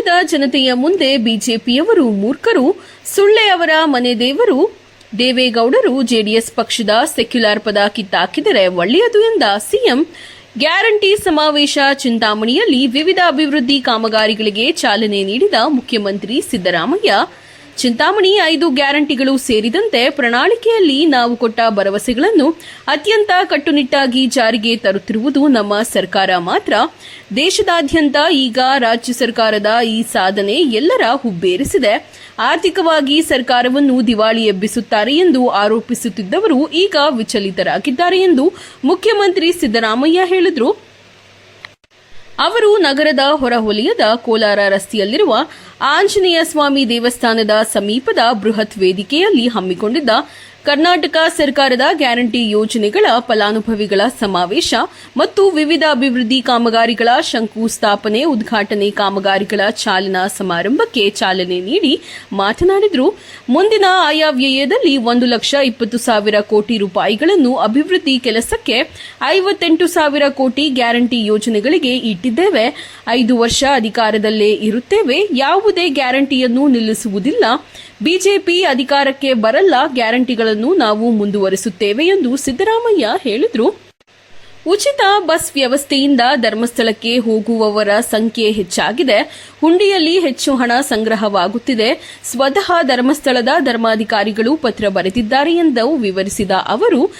ರಾಜ್ಯದ ಜನತೆಯ ಮುಂದೆ ಬಿಜೆಪಿಯವರು ಮೂರ್ಖರು. ಸುಳ್ಳೆ ಅವರ ಮನೆ ದೇವರು. ದೇವೇಗೌಡರು ಜೆಡಿಎಸ್ ಪಕ್ಷದ ಸೆಕ್ಯುಲರ್ ಪದ ಕಿತ್ತಾಕಿದರೆ ಒಳ್ಳೆಯದು ಎಂದ ಸಿಎಂ. ಗ್ಯಾರಂಟಿ ಸಮಾವೇಶ ಚಿಂತಾಮಣಿಯಲ್ಲಿ ವಿವಿಧ ಅಭಿವೃದ್ಧಿ ಕಾಮಗಾರಿಗಳಿಗೆ ಚಾಲನೆ ನೀಡಿದ ಮುಖ್ಯಮಂತ್ರಿ ಸಿದ್ದರಾಮಯ್ಯ. ಚಿಂತಾಮಣಿ ಐದು ಗ್ಯಾರಂಟಿಗಳು ಸೇರಿದಂತೆ ಪ್ರಣಾಳಿಕೆಯಲ್ಲಿ ನಾವು ಕೊಟ್ಟ ಭರವಸೆಗಳನ್ನು ಅತ್ಯಂತ ಕಟ್ಟುನಿಟ್ಟಾಗಿ ಜಾರಿಗೆ ತರುತ್ತಿರುವುದು ನಮ್ಮ ಸರ್ಕಾರ ಮಾತ್ರ. ದೇಶದಾದ್ಯಂತ ಈಗ ರಾಜ್ಯ ಸರ್ಕಾರದ ಈ ಸಾಧನೆ ಎಲ್ಲರ ಹುಬ್ಬೇರಿಸಿದೆ. ಆರ್ಥಿಕವಾಗಿ ಸರ್ಕಾರವನ್ನು ದಿವಾಳಿ ಎಬ್ಬಿಸುತ್ತಾರೆ ಎಂದು ಆರೋಪಿಸುತ್ತಿದ್ದವರು ಈಗ ವಿಚಲಿತರಾಗಿದ್ದಾರೆ ಎಂದು ಮುಖ್ಯಮಂತ್ರಿ ಸಿದ್ದರಾಮಯ್ಯ ಹೇಳಿದರು. ಅವರು ನಗರದ ಹೊರಹೊಲಿಯದ ಕೋಲಾರ ರಸ್ತೆಯಲ್ಲಿರುವ ಆಂಜನೇಯ ಸ್ವಾಮಿ ದೇವಸ್ಥಾನದ ಸಮೀಪದ ಬೃಹತ್ ವೇದಿಕೆಯಲ್ಲಿ ಹಮ್ಮಿಕೊಂಡಿದ್ದ ಕರ್ನಾಟಕ ಸರ್ಕಾರದ ಗ್ಯಾರಂಟಿ ಯೋಜನೆಗಳ ಫಲಾನುಭವಿಗಳ ಸಮಾವೇಶ ಮತ್ತು ವಿವಿಧ ಅಭಿವೃದ್ಧಿ ಕಾಮಗಾರಿಗಳ ಶಂಕುಸ್ಥಾಪನೆ, ಉದ್ಘಾಟನೆ ಕಾಮಗಾರಿಗಳ ಚಾಲನಾ ಸಮಾರಂಭಕ್ಕೆ ಚಾಲನೆ ನೀಡಿ ಮಾತನಾಡಿದರು. ಮುಂದಿನ ಆಯವ್ಯಯದಲ್ಲಿ ಒಂದು ಲಕ್ಷ ಇಪ್ಪತ್ತು ಸಾವಿರ ಕೋಟಿ ರೂಪಾಯಿಗಳನ್ನು ಅಭಿವೃದ್ಧಿ ಕೆಲಸಕ್ಕೆ ಐವತ್ತೆಂಟು ಸಾವಿರ ಕೋಟಿ ಗ್ಯಾರಂಟಿ ಯೋಜನೆಗಳಿಗೆ ಇಟ್ಟಿದ್ದೇವೆ. ಐದು ವರ್ಷ ಅಧಿಕಾರದಲ್ಲೇ ಇರುತ್ತೇವೆ. ಯಾವುದೇ ಗ್ಯಾರಂಟಿಯನ್ನು ನಿಲ್ಲಿಸುವುದಿಲ್ಲ. ಬಿಜೆಪಿ ಅಧಿಕಾರಕ್ಕೆ ಬರಲ್ಲ ಗ್ಯಾರಂಟಿಗಳನ್ನು ನಾವು ಮುಂದುವರಿಸುತ್ತೇವೆ ಎಂದು ಸಿದ್ದರಾಮಯ್ಯ ಹೇಳಿದರು. ಉಚಿತ ಬಸ್ ವ್ಯವಸ್ಥೆಯಿಂದ ಧರ್ಮಸ್ಥಳಕ್ಕೆ ಹೋಗುವವರ ಸಂಖ್ಯೆ ಹೆಚ್ಚಾಗಿದೆ. ಹುಂಡಿಯಲ್ಲಿ ಹೆಚ್ಚು ಹಣ ಸಂಗ್ರಹವಾಗುತ್ತಿದೆ. ಸ್ವತಃ ಧರ್ಮಸ್ಥಳದ ಧರ್ಮಾಧಿಕಾರಿಗಳು ಪತ್ರ ಬರೆದಿದ್ದಾರೆ ಎಂದು ವಿವರಿಸಿದ ಅವರು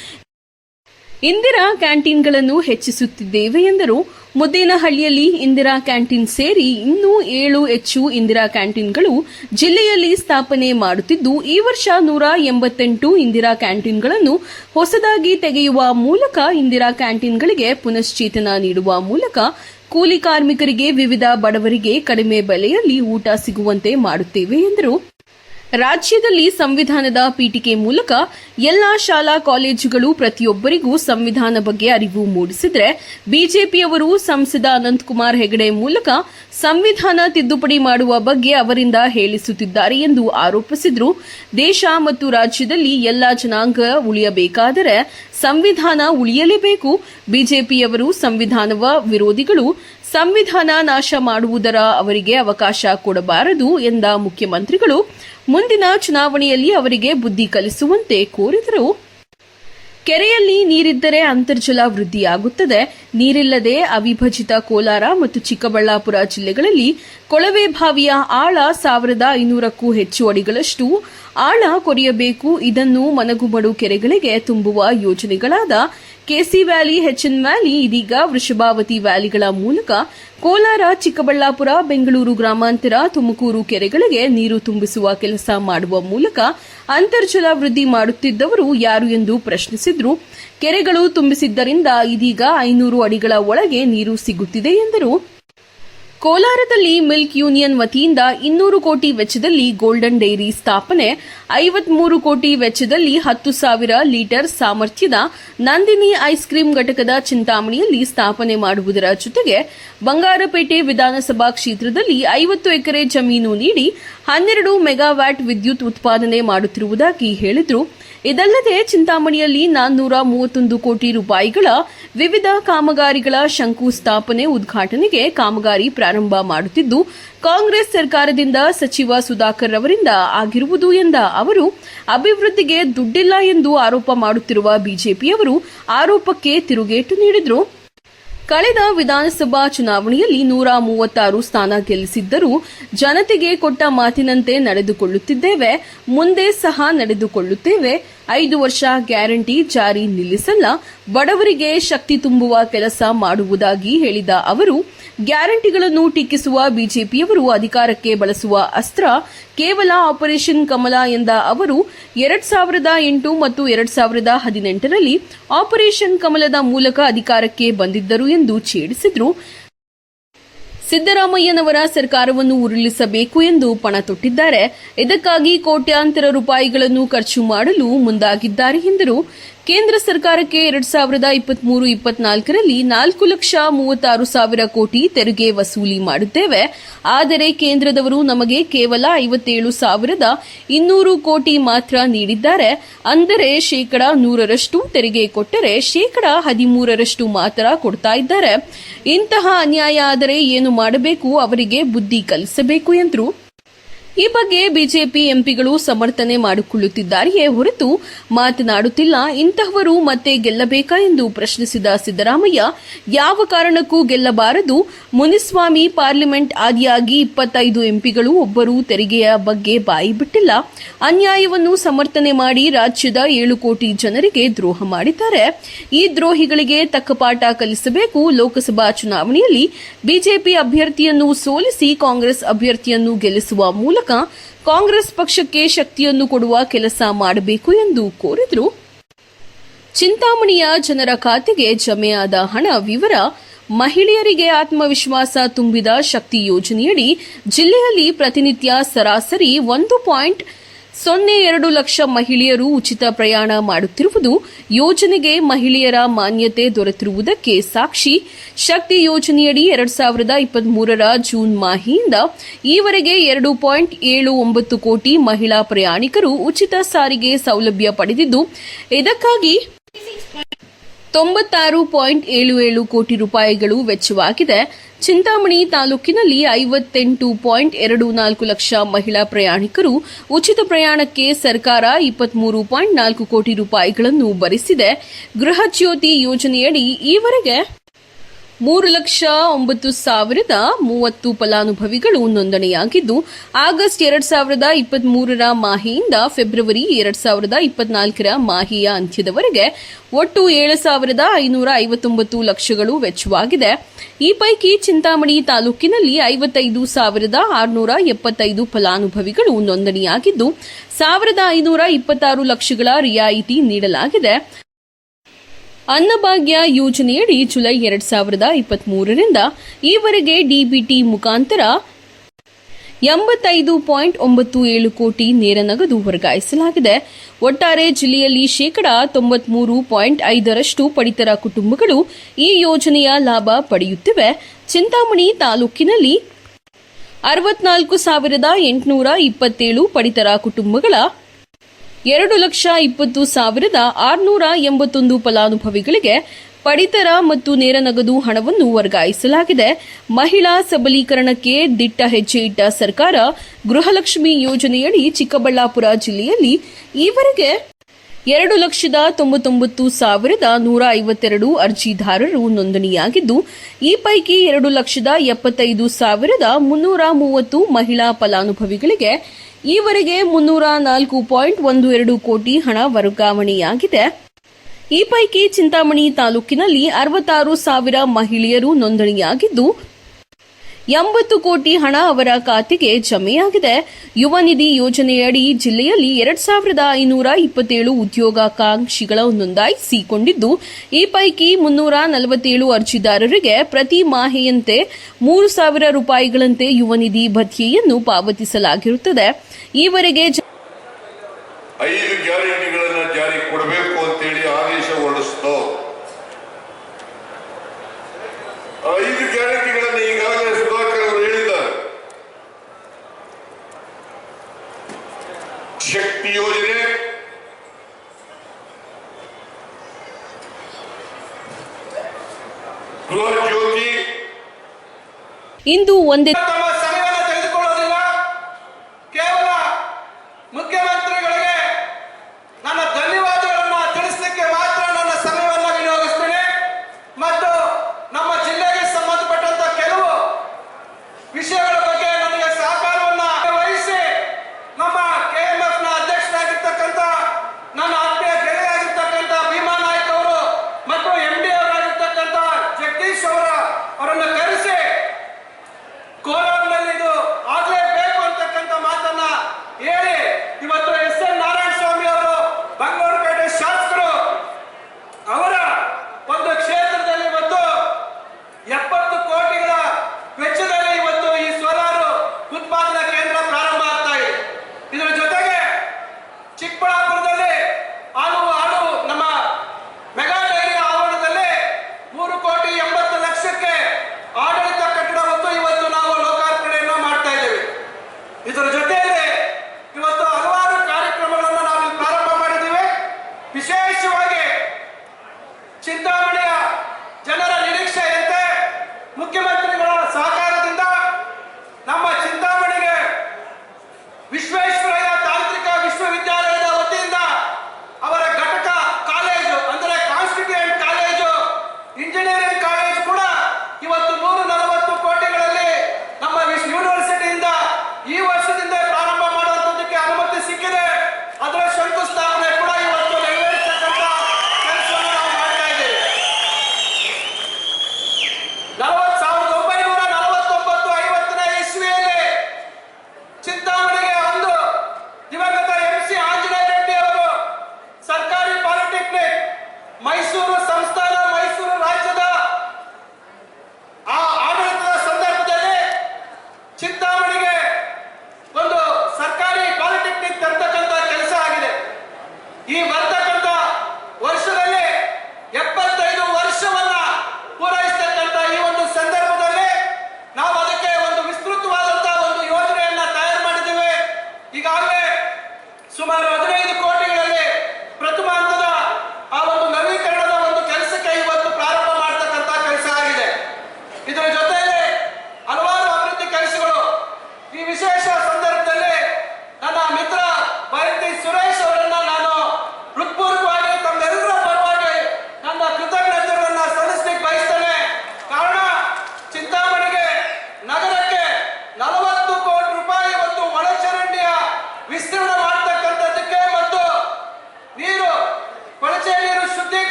ಇಂದಿರಾ ಕ್ಯಾಂಟೀನ್ಗಳನ್ನು ಹೆಚ್ಚಿಸುತ್ತಿದ್ದೇವೆ ಎಂದರು. ಮುದ್ದೇನಹಳ್ಳಿಯಲ್ಲಿ ಇಂದಿರಾ ಕ್ಯಾಂಟೀನ್ ಸೇರಿ ಇನ್ನೂ ಏಳು ಹೆಚ್ಚು ಇಂದಿರಾ ಕ್ಯಾಂಟೀನ್ಗಳು ಜಿಲ್ಲೆಯಲ್ಲಿ ಸ್ಥಾಪನೆ ಮಾಡುತ್ತಿದ್ದು, ಈ ವರ್ಷ ನೂರ ಎಂಬತ್ತೆಂಟು ಇಂದಿರಾ ಕ್ಯಾಂಟೀನ್ಗಳನ್ನು ಹೊಸದಾಗಿ ತೆಗೆಯುವ ಮೂಲಕ ಇಂದಿರಾ ಕ್ಯಾಂಟೀನ್ಗಳಿಗೆ ಪುನಶ್ಚೇತನ ನೀಡುವ ಮೂಲಕ ಕೂಲಿ ಕಾರ್ಮಿಕರಿಗೆ ವಿವಿಧ ಬಡವರಿಗೆ ಕಡಿಮೆ ಬೆಲೆಯಲ್ಲಿ ಊಟ ಸಿಗುವಂತೆ ಮಾಡುತ್ತೇವೆ ಎಂದರು. ರಾಜ್ಯದಲ್ಲಿ ಸಂವಿಧಾನದ ಪೀಠಿಕೆ ಮೂಲಕ ಎಲ್ಲಾ ಶಾಲಾ ಕಾಲೇಜುಗಳು ಪ್ರತಿಯೊಬ್ಬರಿಗೂ ಸಂವಿಧಾನ ಬಗ್ಗೆ ಅರಿವು ಮೂಡಿಸಿದ್ರೆ ಬಿಜೆಪಿಯವರು ಸಂಸದ ಅನಂತಕುಮಾರ್ ಹೆಗಡೆ ಮೂಲಕ ಸಂವಿಧಾನ ತಿದ್ದುಪಡಿ ಮಾಡುವ ಬಗ್ಗೆ ಅವರಿಂದ ಹೇಳಿಸುತ್ತಿದ್ದಾರೆ ಎಂದು ಆರೋಪಿಸಿದರು. ದೇಶ ಮತ್ತು ರಾಜ್ಯದಲ್ಲಿ ಎಲ್ಲಾ ಜನಾಂಗ ಉಳಿಯಬೇಕಾದರೆ ಸಂವಿಧಾನ ಉಳಿಯಲೇಬೇಕು. ಬಿಜೆಪಿಯವರು ಸಂವಿಧಾನವ ವಿರೋಧಿಗಳು ಸಂವಿಧಾನ ನಾಶ ಮಾಡುವುದರ ಅವರಿಗೆ ಅವಕಾಶ ಕೊಡಬಾರದು ಎಂದ ಮುಖ್ಯಮಂತ್ರಿಗಳು, ಮುಂದಿನ ಚುನಾವಣೆಯಲ್ಲಿ ಅವರಿಗೆ ಬುದ್ಧಿ ಕಲಿಸುವಂತೆ ಕೋರಿದರು. ಕೆರೆಯಲ್ಲಿ ನೀರಿದ್ದರೆ ಅಂತರ್ಜಲ ವೃದ್ಧಿಯಾಗುತ್ತದೆ. ನೀರಿಲ್ಲದೆ ಅವಿಭಜಿತ ಕೋಲಾರ ಮತ್ತು ಚಿಕ್ಕಬಳ್ಳಾಪುರ ಜಿಲ್ಲೆಗಳಲ್ಲಿ ಕೊಳವೆ ಬಾವಿಯ ಆಳ ಸಾವಿರದ ಐನೂರಕ್ಕೂ ಹೆಚ್ಚು ಅಡಿಗಳಷ್ಟು ಆಳ ಕೊರೆಯಬೇಕು. ಇದನ್ನು ಮನಗುಮಡು ಕೆರೆಗಳಿಗೆ ತುಂಬುವ ಯೋಜನೆಗಳಾದ ಕೆಸಿ ವ್ಯಾಲಿ ಹೆಚ್ಎನ್ ವ್ಯಾಲಿ, ಇದೀಗ ವೃಷಭಾವತಿ ವ್ಯಾಲಿಗಳ ಮೂಲಕ ಕೋಲಾರ, ಚಿಕ್ಕಬಳ್ಳಾಪುರ, ಬೆಂಗಳೂರು ಗ್ರಾಮಾಂತರ, ತುಮಕೂರು ಕೆರೆಗಳಿಗೆ ನೀರು ತುಂಬಿಸುವ ಕೆಲಸ ಮಾಡುವ ಮೂಲಕ ಅಂತರ್ಜಲ ವೃದ್ಧಿ ಮಾಡುತ್ತಿದ್ದವರು ಯಾರು ಎಂದು ಪ್ರಶ್ನಿಸಿದ್ರು. ಕೆರೆಗಳು ತುಂಬಿಸಿದ್ದರಿಂದ ಇದೀಗ ಐನೂರು ಅಡಿಗಳ ಒಳಗೆ ನೀರು ಸಿಗುತ್ತಿದೆ ಎಂದರು. ಕೋಲಾರದಲ್ಲಿ ಮಿಲ್ಕ್ ಯೂನಿಯನ್ ವತಿಯಿಂದ ಇನ್ನೂರು ಕೋಟಿ ವೆಚ್ಚದಲ್ಲಿ ಗೋಲ್ಡನ್ ಡೈರಿ ಸ್ಥಾಪನೆ, ಐವತ್ಮೂರು ಕೋಟಿ ವೆಚ್ಚದಲ್ಲಿ ಹತ್ತು ಸಾವಿರ ಲೀಟರ್ ಸಾಮರ್ಥ್ಯದ ನಂದಿನಿ ಐಸ್ ಕ್ರೀಂ ಘಟಕದ ಚಿಂತಾಮಣಿಯಲ್ಲಿ ಸ್ಥಾಪನೆ ಮಾಡುವುದರ ಜೊತೆಗೆ ಬಂಗಾರಪೇಟೆ ವಿಧಾನಸಭಾ ಕ್ಷೇತ್ರದಲ್ಲಿ ಐವತ್ತು ಎಕರೆ ಜಮೀನು ನೀಡಿ ಹನ್ನೆರಡು ಮೆಗಾವ್ಯಾಟ್ ವಿದ್ಯುತ್ ಉತ್ಪಾದನೆ ಮಾಡುತ್ತಿರುವುದಾಗಿ ಹೇಳಿದರು ಇದಲ್ಲದೆ ಚಿಂತಾಮಣಿಯಲ್ಲಿ ನಾನ್ನೂರ ಮೂವತ್ತೊಂದು ಕೋಟಿ ರೂಪಾಯಿಗಳ ವಿವಿಧ ಕಾಮಗಾರಿಗಳ ಶಂಕುಸ್ಥಾಪನೆ ಉದ್ಘಾಟನೆಗೆ ಕಾಮಗಾರಿ ಪ್ರಾರಂಭ ಮಾಡುತ್ತಿದ್ದು, ಕಾಂಗ್ರೆಸ್ ಸರ್ಕಾರದಿಂದ ಸಚಿವ ಸುಧಾಕರ್ ಅವರಿಂದ ಆಗಿರುವುದು ಎಂದ ಅವರು, ಅಭಿವೃದ್ಧಿಗೆ ದುಡ್ಡಿಲ್ಲ ಎಂದು ಆರೋಪ ಮಾಡುತ್ತಿರುವ ಬಿಜೆಪಿಯವರು ಆರೋಪಕ್ಕೆ ತಿರುಗೇಟು ನೀಡಿದರು. ಕಳೆದ ವಿಧಾನಸಭಾ ಚುನಾವಣೆಯಲ್ಲಿ ನೂರ ಮೂವತ್ತಾರು ಸ್ಥಾನ ಗೆಲ್ಲಿಸಿದ್ದರೂ ಜನತೆಗೆ ಕೊಟ್ಟ ಮಾತಿನಂತೆ ನಡೆದುಕೊಳ್ಳುತ್ತಿದ್ದೇವೆ ಮುಂದೆ ಸಹ ನಡೆದುಕೊಳ್ಳುತ್ತೇವೆ. ಐದು ವರ್ಷ ಗ್ಯಾರಂಟಿ ಜಾರಿ ನಿಲ್ಲಿಸಲ್ಲ. ಬಡವರಿಗೆ ಶಕ್ತಿ ತುಂಬುವ ಕೆಲಸ ಮಾಡುವುದಾಗಿ ಹೇಳಿದ ಅವರು, ಗ್ಯಾರಂಟಿಗಳನ್ನು ಟೀಕಿಸುವ ಬಿಜೆಪಿಯವರು ಅಧಿಕಾರಕ್ಕೆ ಬಳಸುವ ಅಸ್ತ್ರ ಕೇವಲ ಆಪರೇಷನ್ ಕಮಲ ಎಂದ ಅವರು, ಎರಡ್ ಸಾವಿರದ ಎಂಟು ಮತ್ತು ಎರಡ್ ಸಾವಿರದ ಹದಿನೆಂಟರಲ್ಲಿ ಆಪರೇಷನ್ ಕಮಲದ ಮೂಲಕ ಅಧಿಕಾರಕ್ಕೆ ಬಂದಿದ್ದರು ಎಂದು ಛೇಡಿಸಿದರು. ಸಿದ್ದರಾಮಯ್ಯನವರ ಸರ್ಕಾರವನ್ನು ಉರುಳಿಸಬೇಕು ಎಂದು ಪಣ ತೊಟ್ಟಿದ್ದಾರೆ. ಇದಕ್ಕಾಗಿ ಕೋಟ್ಯಾಂತರ ರೂಪಾಯಿಗಳನ್ನು ಖರ್ಚು ಮಾಡಲು ಮುಂದಾಗಿದ್ದಾರೆ ಎಂದರು. ಕೇಂದ್ರ ಸರ್ಕಾರಕ್ಕೆ ಎರಡ್ ಸಾವಿರದ ಇಪ್ಪತ್ಮೂರು, ಇಪ್ಪತ್ನಾಲ್ಕರಲ್ಲಿ ನಾಲ್ಕು ಲಕ್ಷ ಮೂವತ್ತಾರು ಸಾವಿರ ಕೋಟಿ ತೆರಿಗೆ ವಸೂಲಿ ಮಾಡುತ್ತೇವೆ. ಆದರೆ ಕೇಂದ್ರದವರು ನಮಗೆ ಕೇವಲ ಐವತ್ತೇಳು ಸಾವಿರದ ಇನ್ನೂರು ಕೋಟಿ ಮಾತ್ರ ನೀಡಿದ್ದಾರೆ. ಅಂದರೆ ಶೇಕಡ ನೂರರಷ್ಟು ತೆರಿಗೆ ಕೊಟ್ಟರೆ ಶೇಕಡ ಹದಿಮೂರರಷ್ಟು ಮಾತ್ರ ಕೊಡ್ತಾ ಇದ್ದಾರೆ. ಇಂತಹ ಅನ್ಯಾಯ ಆದರೆ ಏನು ಮಾಡಬೇಕು? ಅವರಿಗೆ ಬುದ್ಧಿ ಕಲಿಸಬೇಕು ಎಂದರು. ಈ ಬಗ್ಗೆ ಬಿಜೆಪಿ ಎಂಪಿಗಳು ಸಮರ್ಥನೆ ಮಾಡಿಕೊಳ್ಳುತ್ತಿದ್ದಾರೆಯೇ ಹೊರತು ಮಾತನಾಡುತ್ತಿಲ್ಲ. ಇಂತಹವರು ಮತ್ತೆ ಗೆಲ್ಲಬೇಕಾ ಎಂದು ಪ್ರಶ್ನಿಸಿದ ಸಿದ್ದರಾಮಯ್ಯ, ಯಾವ ಕಾರಣಕ್ಕೂ ಗೆಲ್ಲಬಾರದು. ಮುನಿಸ್ವಾಮಿ ಪಾರ್ಲಿಮೆಂಟ್ ಆದಿಯಾಗಿ ಇಪ್ಪತ್ತೈದು ಎಂಪಿಗಳು ಒಬ್ಬರು ತೆರಿಗೆಯ ಬಗ್ಗೆ ಬಾಯಿ ಬಿಟ್ಟಿಲ್ಲ. ಅನ್ಯಾಯವನ್ನು ಸಮರ್ಥನೆ ಮಾಡಿ ರಾಜ್ಯದ ಏಳು ಕೋಟಿ ಜನರಿಗೆ ದ್ರೋಹ ಮಾಡಿದ್ದಾರೆ. ಈ ದ್ರೋಹಿಗಳಿಗೆ ತಕ್ಕ ಪಾಠ ಕಲಿಸಬೇಕು. ಲೋಕಸಭಾ ಚುನಾವಣೆಯಲ್ಲಿ ಬಿಜೆಪಿ ಅಭ್ಯರ್ಥಿಯನ್ನು ಸೋಲಿಸಿ ಕಾಂಗ್ರೆಸ್ ಅಭ್ಯರ್ಥಿಯನ್ನು ಗೆಲ್ಲಿಸುವ ಮೂಲಕ ಕಾಂಗ್ರೆಸ್ ಪಕ್ಷಕ್ಕೆ ಶಕ್ತಿಯನ್ನು ಕೊಡುವ ಕೆಲಸ ಮಾಡಬೇಕು ಎಂದು ಕೋರಿದರು. ಚಿಂತಾಮಣಿಯ ಜನರ ಖಾತೆಗೆ ಜಮೆಯಾದ ಹಣ ವಿವರ, ಮಹಿಳೆಯರಿಗೆ ಆತ್ಮವಿಶ್ವಾಸ ತುಂಬಿದ ಶಕ್ತಿ ಯೋಜನೆಯಡಿ ಜಿಲ್ಲೆಯಲ್ಲಿ ಪ್ರತಿನಿತ್ಯ ಸರಾಸರಿ ಒಂದು ಪಾಯಿಂಟ್ ಸೊನ್ನೆ ಎರಡು ಲಕ್ಷ ಮಹಿಳೆಯರು ಉಚಿತ ಪ್ರಯಾಣ ಮಾಡುತ್ತಿರುವುದು ಯೋಜನೆಗೆ ಮಹಿಳೆಯರ ಮಾನ್ಯತೆ ದೊರೆತಿರುವುದಕ್ಕೆ ಸಾಕ್ಷಿ. ಶಕ್ತಿ ಯೋಜನೆಯಡಿ ಎರಡ್ ಸಾವಿರದ ಇಪ್ಪತ್ಮೂರರ ಜೂನ್ ಮಾಹಿಯಿಂದ ಈವರೆಗೆ ಎರಡು ಪಾಯಿಂಟ್ ಏಳು ಒಂಬತ್ತು ಕೋಟಿ ಮಹಿಳಾ ಪ್ರಯಾಣಿಕರು ಉಚಿತ ಸಾರಿಗೆ ಸೌಲಭ್ಯ ಪಡೆದಿದ್ದು, ಇದಕ್ಕಾಗಿ ತೊಂಬತ್ತಾರು ಪಾಯಿಂಟ್ ಏಳು ಏಳು ಕೋಟಿ ರೂಪಾಯಿಗಳು ವೆಚ್ಚವಾಗಿದೆ. ಚಿಂತಾಮಣಿ ತಾಲೂಕಿನಲ್ಲಿ ಐವತ್ತೆಂಟು ಪಾಯಿಂಟ್ ಎರಡು ನಾಲ್ಕು ಲಕ್ಷ ಮಹಿಳಾ ಪ್ರಯಾಣಿಕರು ಉಚಿತ ಪ್ರಯಾಣಕ್ಕೆ ಸರ್ಕಾರ ಇಪ್ಪತ್ಮೂರು ಪಾಯಿಂಟ್ ನಾಲ್ಕು ಕೋಟಿ ರೂಪಾಯಿಗಳನ್ನು ಭರಿಸಿದೆ. ಗೃಹ ಜ್ಯೋತಿ ಯೋಜನೆಯಡಿ ಈವರೆಗೆ ಮೂರು ಲಕ್ಷ ಒಂಬತ್ತು ಸಾವಿರದ ಮೂವತ್ತು ಫಲಾನುಭವಿಗಳು ನೋಂದಣಿಯಾಗಿದ್ದು, ಆಗಸ್ಟ್ ಎರಡ್ ಸಾವಿರದ ಇಪ್ಪತ್ಮೂರರ ಮಾಹಿಯಿಂದ ಫೆಬ್ರವರಿ ಎರಡ್ ಸಾವಿರದ ಇಪ್ಪತ್ನಾಲ್ಕರ ಮಾಹಿಯ ಅಂತ್ಯದವರೆಗೆ ಒಟ್ಟು ಏಳು ಸಾವಿರದ ಐನೂರ ಐವತ್ತೊಂಬತ್ತು ಲಕ್ಷಗಳು ವೆಚ್ಚವಾಗಿದೆ. ಈ ಪೈಕಿ ಚಿಂತಾಮಣಿ ತಾಲೂಕಿನಲ್ಲಿ ಐವತ್ತೈದು ಸಾವಿರದ ಆರುನೂರ ಎಪ್ಪತ್ತೈದು ಫಲಾನುಭವಿಗಳು ನೋಂದಣಿಯಾಗಿದ್ದು, ಸಾವಿರದ ಐನೂರ ಇಪ್ಪತ್ತಾರು ಲಕ್ಷಗಳ ರಿಯಾಯಿತಿ ನೀಡಲಾಗಿದೆ. ಅನ್ನಭಾಗ್ಯ ಯೋಜನೆಯಡಿ ಜುಲೈ ಎರಡ್ ಸಾವಿರದ ಇಪ್ಪತ್ಮೂರರಿಂದ ಈವರೆಗೆ ಡಿಬಿಟಿ ಮುಖಾಂತರ ಎಂಬತ್ತೈದು ಪಾಯಿಂಟ್ ಒಂಬತ್ತು ಏಳು ಕೋಟಿ ನೇರ ನಗದು ವರ್ಗಾಯಿಸಲಾಗಿದೆ. ಒಟ್ಟಾರೆ ಜಿಲ್ಲೆಯಲ್ಲಿ ಶೇಕಡಾ ತೊಂಬತ್ಮೂರು ಪಾಯಿಂಟ್ ಐದರಷ್ಟು ಪಡಿತರ ಕುಟುಂಬಗಳು ಈ ಯೋಜನೆಯ ಲಾಭ ಪಡೆಯುತ್ತಿವೆ. ಚಿಂತಾಮಣಿ ತಾಲೂಕಿನಲ್ಲಿ ಅರವತ್ನಾಲ್ಕು ಸಾವಿರದ ಎಂಟುನೂರ ಇಪ್ಪತ್ತೇಳು ಪಡಿತರ ಕುಟುಂಬಗಳ ಎರಡು ಲಕ್ಷ ಇಪ್ಪತ್ತು ಸಾವಿರದ ಆರುನೂರ ಎಂಬತ್ತೊಂದು ಫಲಾನುಭವಿಗಳಿಗೆ ಪಡಿತರ ಮತ್ತು ನೇರ ನಗದು ಹಣವನ್ನು ವರ್ಗಾಯಿಸಲಾಗಿದೆ. ಮಹಿಳಾ ಸಬಲೀಕರಣಕ್ಕೆ ದಿಟ್ಟ ಹೆಜ್ಜೆ ಇಟ್ಟ ಸರ್ಕಾರ ಗೃಹಲಕ್ಷ್ಮಿ ಯೋಜನೆಯಡಿ ಚಿಕ್ಕಬಳ್ಳಾಪುರ ಜಿಲ್ಲೆಯಲ್ಲಿ ಈವರೆಗೆ ಎರಡು ಲಕ್ಷದ ತೊಂಬತ್ತೊಂಬತ್ತು ಸಾವಿರದ ನೂರ ಐವತ್ತೆರಡು ಅರ್ಜಿದಾರರು ನೋಂದಣಿಯಾಗಿದ್ದು, ಈ ಪೈಕಿ ಎರಡು ಲಕ್ಷದ ಎಪ್ಪತ್ತೈದು ಸಾವಿರದ ಮುನ್ನೂರ ಮೂವತ್ತು ಮಹಿಳಾ ಫಲಾನುಭವಿಗಳಿಗೆ ಈವರೆಗೆ ಮುನ್ನೂರ ನಾಲ್ಕು ಪಾಯಿಂಟ್ ಒಂದು ಎರಡು ಕೋಟಿ ಹಣ ವರ್ಗಾವಣೆಯಾಗಿದೆ. ಈ ಪೈಕಿ ಚಿಂತಾಮಣಿ ತಾಲೂಕಿನಲ್ಲಿ ಅರವತ್ತಾರು ಸಾವಿರ ಮಹಿಳೆಯರು ನೋಂದಣಿಯಾಗಿದ್ದು ಎಂಬತ್ತು ಕೋಟಿ ಹಣ ಅವರ ಖಾತೆಗೆ ಜಮೆಯಾಗಿದೆ. ಯುವ ನಿಧಿ ಯೋಜನೆಯಡಿ ಜಿಲ್ಲೆಯಲ್ಲಿ ಎರಡ್ ಸಾವಿರದ ಐನೂರ ಇಪ್ಪತ್ತೇಳು ಉದ್ಯೋಗಾಕಾಂಕ್ಷಿಗಳ ನೋಂದಾಯಿಸಿಕೊಂಡಿದ್ದು, ಈ ಪೈಕಿ ಮುನ್ನೂರ ನಲವತ್ತೇಳು ಅರ್ಜಿದಾರರಿಗೆ ಪ್ರತಿ ಮಾಹೆಯಂತೆ ಮೂರು ಸಾವಿರ ರೂಪಾಯಿಗಳಂತೆ ಯುವ ನಿಧಿ ಭತ್ಯೆಯನ್ನು ಪಾವತಿಸಲಾಗಿರುತ್ತದೆ. ಈವರೆಗೆ ಐದು ಗ್ಯಾರಂಟಿಗಳನ್ನು ಜಾರಿ ಕೊಡಬೇಕು ಅಂತೇಳಿ ಆದೇಶ ಹೊರಡಿಸ್ತು ಐದು ಗ್ಯಾರಂಟಿಗಳನ್ನು ಈಗಾಗಲೇ ಸುಧಾಕರ್ ಅವರು ಹೇಳಿದ್ದಾರೆ ಶಕ್ತಿ ಯೋಜನೆ ಗೃಹ ಜ್ಯೋತಿ ಇಂದು ಒಂದೇ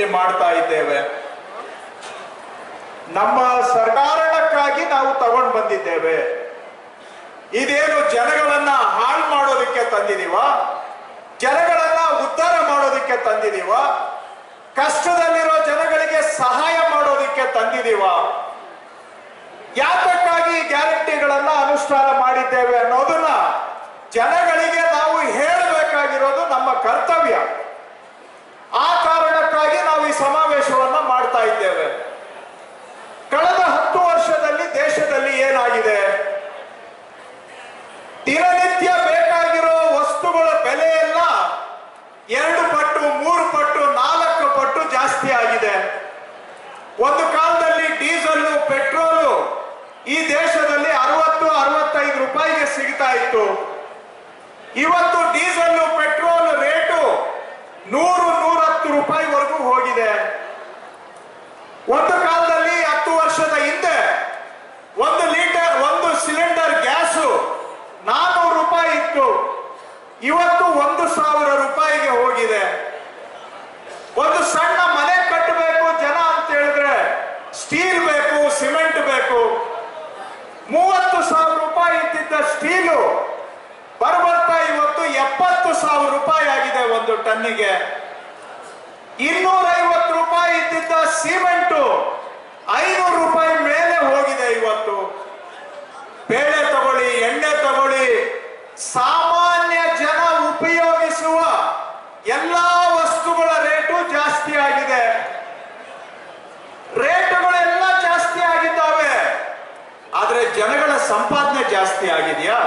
ಇಲ್ಲಿ ಮಾಡ್ತಾ ಇದ್ದೇವೆ. ನಮ್ಮ ಸರ್ಕಾರಕ್ಕಾಗಿ ನಾವು ತಗೊಂಡು ಬಂದಿದ್ದೇವೆ. ಇದೇನು ಜನಗಳನ್ನ ಹಾಳು ಮಾಡೋದಕ್ಕೆ ತಂದಿದೀವ? ಜನಗಳನ್ನ ಉದ್ಧಾರ ಮಾಡೋದಕ್ಕೆ ತಂದಿದೀವ? ಕಷ್ಟದಲ್ಲಿರೋ ಜನಗಳಿಗೆ ಸಹಾಯ ಮಾಡೋದಕ್ಕೆ ತಂದಿದೀವ? ಯಾತಕ್ಕಾಗಿ ಗ್ಯಾರಂಟಿಗಳನ್ನ ಅನುಷ್ಠಾನ ಮಾಡಿದ್ದೇವೆ ಅನ್ನೋದನ್ನ ಜನಗಳಿಗೆ ನಾವು ಹೇಳಬೇಕಾಗಿರೋದು ನಮ್ಮ ಕರ್ತವ್ಯ. ಆ ಕಾರಣ ಹಾಗಾಗಿ ನಾವು ಈ ಸಮಾವೇಶವನ್ನ ಮಾಡ್ತಾ ಇದ್ದೇವೆ. ಒಂದು ಕಾಲದಲ್ಲಿ ಹತ್ತು ವರ್ಷದ ಹಿಂದೆ ಒಂದು ಲೀಟರ್, ಒಂದು ಸಿಲಿಂಡರ್ ಗ್ಯಾಸ್ ನಾನೂರು ರೂಪಾಯಿ ಇತ್ತು. ಇವತ್ತು ಒಂದು ಸಾವಿರ ರೂಪಾಯಿಗೆ ಹೋಗಿದೆ. ಒಂದು ಸಣ್ಣ ಮನೆ ಕಟ್ಟಬೇಕು ಜನ ಅಂತ ಹೇಳಿದ್ರೆ ಸ್ಟೀಲ್ ಬೇಕು, ಸಿಮೆಂಟ್ ಬೇಕು. ಮೂವತ್ತು ಸಾವಿರ ರೂಪಾಯಿ ಇದ್ದಿದ್ದ ಸ್ಟೀಲು ಬರ್ಬರ್ತಾ ಇವತ್ತು ಎಪ್ಪತ್ತು ಸಾವಿರ ರೂಪಾಯಿ ಆಗಿದೆ ಒಂದು ಟನ್ನಿಗೆ. ಇನ್ನೂರ ಇದ್ದಿದ್ದ ಸಿಮೆಂಟ್ ಐನೂರು ರೂಪಾಯಿ ಮೇಲೆ ಹೋಗಿದೆ ಇವತ್ತು. ಬೇಳೆ ತಗೊಳ್ಳಿ, ಎಣ್ಣೆ ತಗೊಳ್ಳಿ, ಸಾಮಾನ್ಯ ಜನ ಉಪಯೋಗಿಸುವ ಎಲ್ಲಾ ವಸ್ತುಗಳ ರೇಟು ಜಾಸ್ತಿ ಆಗಿದೆ. ರೇಟುಗಳೆಲ್ಲ ಜಾಸ್ತಿ ಆಗಿದ್ದಾವೆ. ಆದರೆ ಜನಗಳ ಸಂಪಾದನೆ ಜಾಸ್ತಿ ಆಗಿದೆಯಾ?